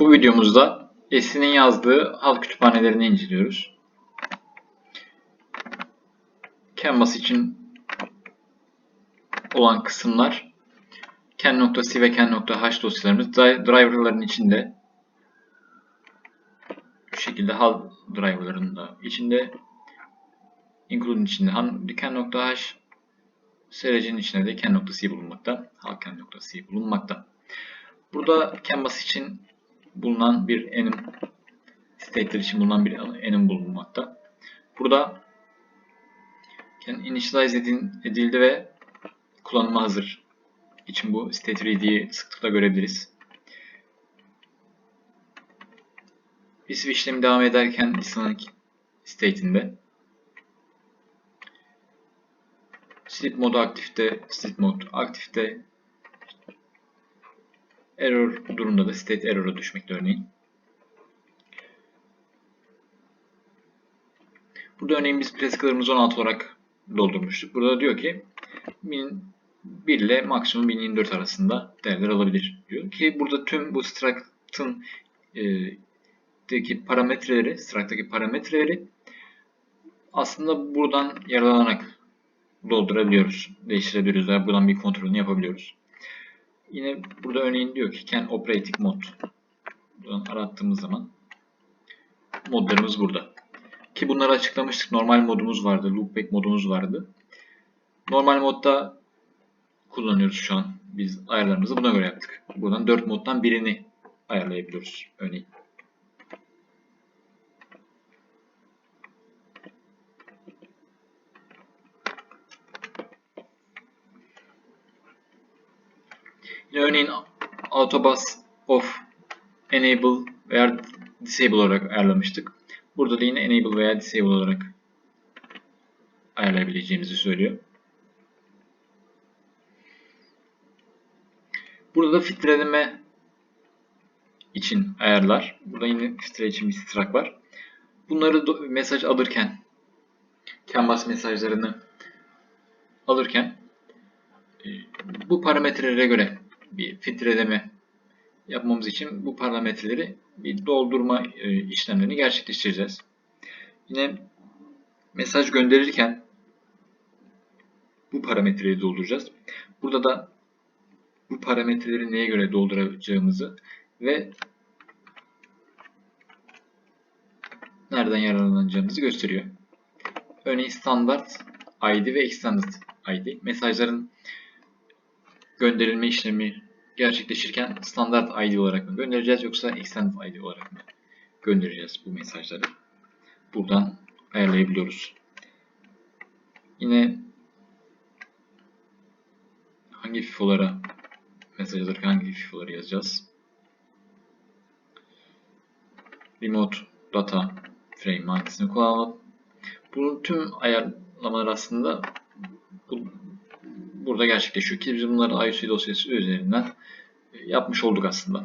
Bu videomuzda Esin'in yazdığı halk kütüphanelerini inceliyoruz. Canvas için olan kısımlar ken.c ve ken.h dosyalarımız Dri- driverların içinde şu şekilde hal driverların da içinde include'un içinde ken.h SRC'nin içinde de ken.c bulunmakta. Halk ken.c bulunmakta. Burada Canvas için bulunan bir enum state'ler için bulunan bir enum bulunmakta. Burada yani initialize edildi ve kullanıma hazır için bu state ready'yi sıklıkla görebiliriz. Switch işlemi devam ederken listening state'inde sleep modu aktifte, sleep mod aktifte, error durumda da state error'a düşmekte örneğin. Burada örneğin biz classical'ımızı 16 olarak doldurmuştuk. Burada diyor ki 1001 ile maksimum 1024 arasında değerler alabilir diyor ki burada tüm bu struct'ın e, parametreleri, struct'taki parametreleri aslında buradan yararlanarak doldurabiliyoruz, değiştirebiliyoruz veya buradan bir kontrolünü yapabiliyoruz. Yine burada örneğin diyor ki can operating mod. Buradan arattığımız zaman modlarımız burada. Ki bunları açıklamıştık. Normal modumuz vardı, loopback modumuz vardı. Normal modda kullanıyoruz şu an. Biz ayarlarımızı buna göre yaptık. Buradan 4 moddan birini ayarlayabiliyoruz örneğin. Yine örneğin autobus off enable veya disable olarak ayarlamıştık. Burada da yine enable veya disable olarak ayarlayabileceğimizi söylüyor. Burada da filtreleme için ayarlar. Burada yine filtre için bir struct var. Bunları mesaj alırken Canvas mesajlarını alırken e, bu parametrelere göre bir filtreleme yapmamız için bu parametreleri bir doldurma e, işlemlerini gerçekleştireceğiz. Yine mesaj gönderirken bu parametreyi dolduracağız. Burada da bu parametreleri neye göre dolduracağımızı ve nereden yararlanacağımızı gösteriyor. Örneğin standart ID ve extended ID mesajların gönderilme işlemi gerçekleşirken standart ID olarak mı göndereceğiz yoksa extended ID olarak mı göndereceğiz bu mesajları? Buradan ayarlayabiliyoruz. Yine hangi FIFO'lara mesaj alırken hangi FIFO'ları yazacağız? Remote Data Frame hangisini kullanalım? Bunun tüm ayarlamalar aslında bu, burada gerçekleşiyor ki biz bunları IOC dosyası üzerinden yapmış olduk aslında.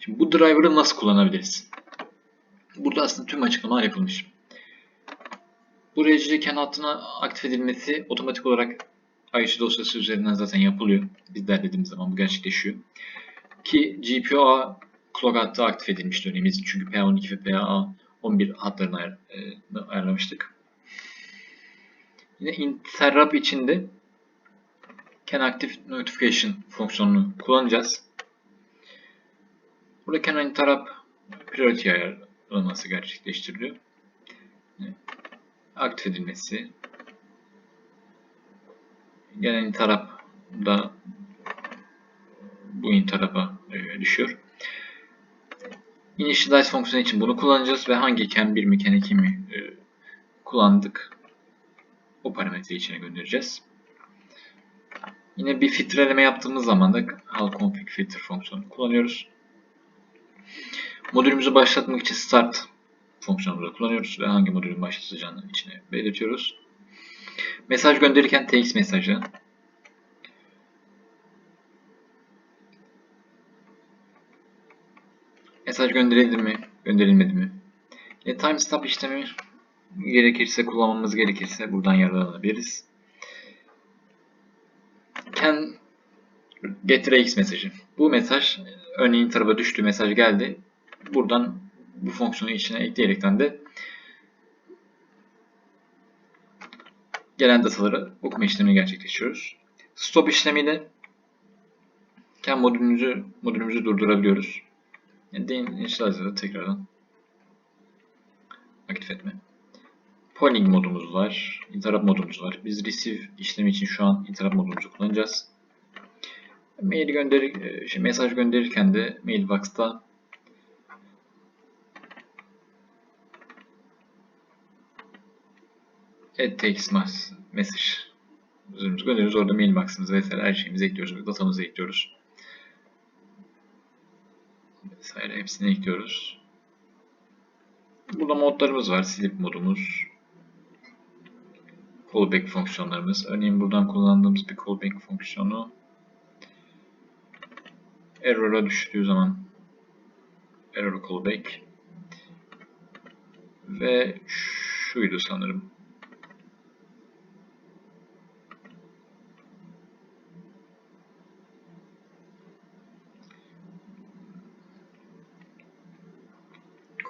Şimdi bu driver'ı nasıl kullanabiliriz? Burada aslında tüm açıklamalar yapılmış. Bu RGCAN hattına aktif edilmesi otomatik olarak IOC dosyası üzerinden zaten yapılıyor. Biz derlediğimiz zaman bu gerçekleşiyor. Ki GPOA clock hattı aktif edilmişti örneğimiz. Çünkü PA12 ve PA11 hatlarını ayar, e, ayarlamıştık. Yine interrupt içinde can active notification fonksiyonunu kullanacağız. Burada can interrupt priority ayarlaması gerçekleştiriliyor. Aktif edilmesi. Gelen interrupt da bu interrupt'a e, düşüyor. Initialize fonksiyonu için bunu kullanacağız ve hangi can 1 mi can 2 mi e, kullandık o parametreyi içine göndereceğiz. Yine bir filtreleme yaptığımız zaman da hal config filter fonksiyonu kullanıyoruz. Modülümüzü başlatmak için start fonksiyonunu kullanıyoruz ve hangi modülün başlatacağını içine belirtiyoruz. Mesaj gönderirken tx mesajı Mesaj gönderildi mi, gönderilmedi mi? Yine timestamp işlemi gerekirse, kullanmamız gerekirse buradan yararlanabiliriz. Can getRx mesajı. Bu mesaj örneğin tarafa düştü mesaj geldi. Buradan bu fonksiyonu içine ekleyerekten de gelen dataları okuma işlemini gerçekleştiriyoruz. Stop işlemiyle kendi modülümüzü, modülümüzü durdurabiliyoruz. Yani deinitialize'da tekrardan aktif etme. Polling modumuz var. Interrupt modumuz var. Biz receive işlemi için şu an interrupt modumuzu kullanacağız. Mail gönderir, şey, mesaj gönderirken de mailbox'ta add text message üzerimizi gönderiyoruz. Orada mailbox'ımızı vesaire her şeyimizi ekliyoruz. Datamızı ekliyoruz. Vesaire hepsini ekliyoruz. Burada modlarımız var. Sleep modumuz. Callback fonksiyonlarımız. Örneğin buradan kullandığımız bir callback fonksiyonu error'a düştüğü zaman error callback ve şuydu sanırım.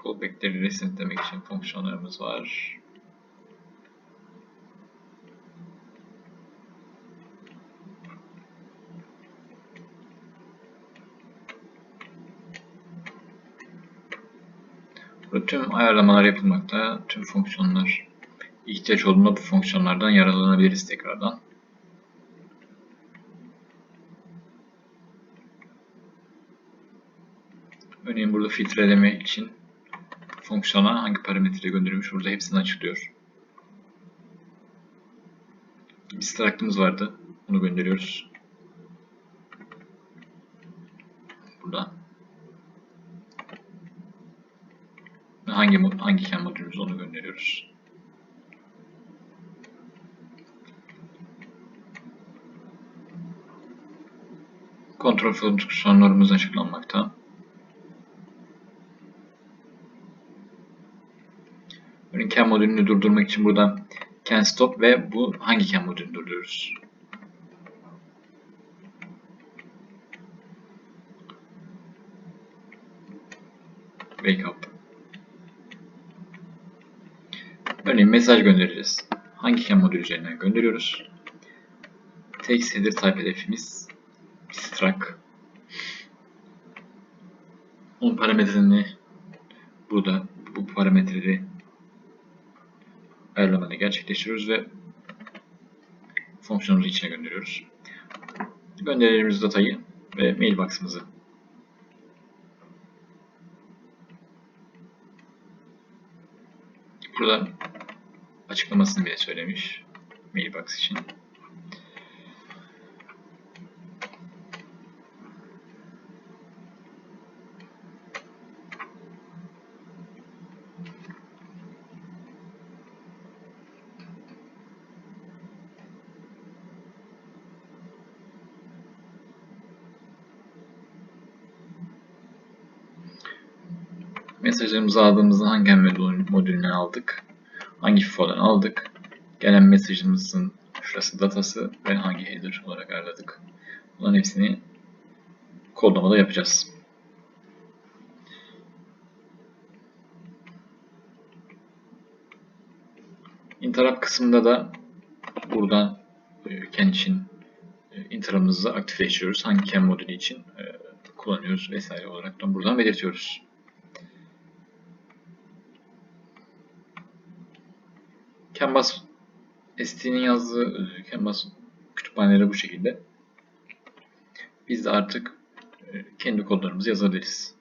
Callback'leri resetlemek için fonksiyonlarımız var. Burada tüm ayarlamalar yapılmakta. Tüm fonksiyonlar ihtiyaç olduğunda bu fonksiyonlardan yararlanabiliriz tekrardan. Örneğin burada filtreleme için fonksiyona hangi parametre gönderilmiş burada hepsini açıklıyor. Distract'ımız vardı. Onu gönderiyoruz. Burada. Hangi hangi ken modülümüz onu gönderiyoruz. Kontrol fonksiyonlarımız açıklanmakta. Örneğin ken modülünü durdurmak için buradan can stop ve bu hangi ken modülünü durduruyoruz. Wake up. Örneğin mesaj göndereceğiz. Hangi ken modülü üzerinden gönderiyoruz? Text header type hedefimiz struct. Onun parametrelerini burada bu parametreleri ayarlamayı gerçekleştiriyoruz ve fonksiyonumuzu içine gönderiyoruz. Gönderdiğimiz datayı ve mailbox'ımızı burada açıklamasını bile söylemiş mailbox için. Mesajlarımızı aldığımızda hangi modülünden aldık? Hangi FIFO'dan aldık? Gelen mesajımızın şurası datası ve hangi header olarak ayarladık. Bunların hepsini kodlamada yapacağız. Interrupt kısmında da buradan kendi için interrupt'ımızı aktifleştiriyoruz. Hangi ken modülü için e, kullanıyoruz vesaire olarak da buradan belirtiyoruz. Canvas ST'nin yazdığı Canvas kütüphaneleri bu şekilde. Biz de artık e, kendi kodlarımızı yazabiliriz.